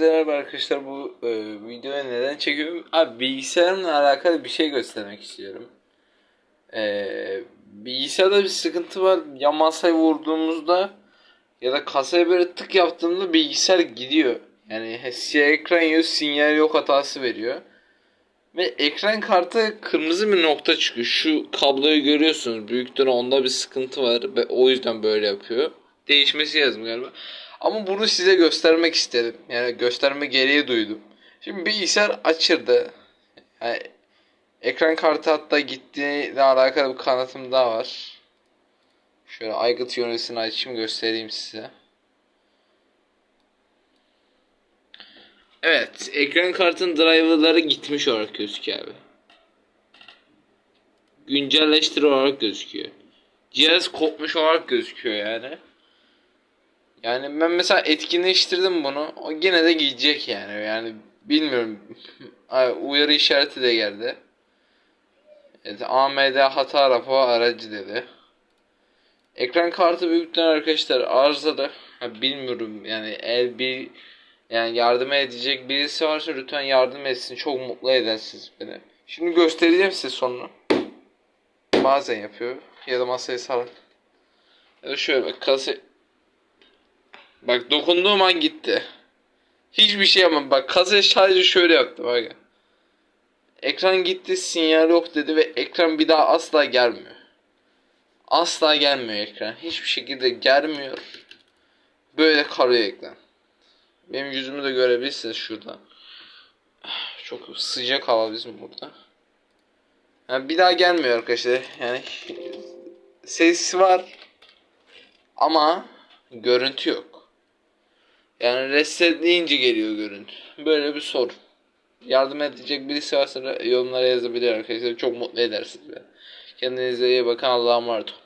Merhaba arkadaşlar bu e, videoyu neden çekiyorum? Abi bilgisayarımla alakalı bir şey göstermek istiyorum. E, bilgisayarda bir sıkıntı var. Ya masaya vurduğumuzda ya da kasaya böyle tık yaptığımda bilgisayar gidiyor. Yani siyah ekran yiyor, sinyal yok hatası veriyor. Ve ekran kartı kırmızı bir nokta çıkıyor. Şu kabloyu görüyorsunuz. Büyükten onda bir sıkıntı var ve o yüzden böyle yapıyor. Değişmesi lazım galiba. Ama bunu size göstermek istedim. Yani gösterme gereği duydum. Şimdi bilgisayar açıldı. Yani ekran kartı hatta gittiğiyle alakalı bir kanıtım daha var. Şöyle aygıt yönetini açayım göstereyim size. Evet, ekran kartın driver'ları gitmiş olarak gözüküyor abi. Güncelleştir olarak gözüküyor. Cihaz kopmuş olarak gözüküyor yani. Yani ben mesela etkinleştirdim bunu. O yine de gidecek yani. Yani bilmiyorum. Uyarı işareti de geldi. Evet, AMD hata raporu aracı dedi. Ekran kartı büyükten arkadaşlar arızalı. Ha, bilmiyorum yani el bir yani yardım edecek birisi varsa lütfen yardım etsin. Çok mutlu edersiniz beni. Şimdi göstereceğim size sonra. Bazen yapıyor. Ya da masaya sarar. Ya da şöyle bak kasa Bak dokunduğum an gitti. Hiçbir şey yapmadım. Bak kasaya sadece şöyle yaptı bak. Ekran gitti sinyal yok dedi ve ekran bir daha asla gelmiyor. Asla gelmiyor ekran. Hiçbir şekilde gelmiyor. Böyle kalıyor ekran. Benim yüzümü de görebilirsiniz şurada. Çok sıcak hava bizim burada. Yani bir daha gelmiyor arkadaşlar. Yani ses var ama görüntü yok. Yani resetleyince geliyor görüntü. Böyle bir sorun. Yardım edecek birisi varsa yorumlara yazabilir arkadaşlar. Çok mutlu edersiniz. Kendinize iyi bakın. Allah'a emanet olun.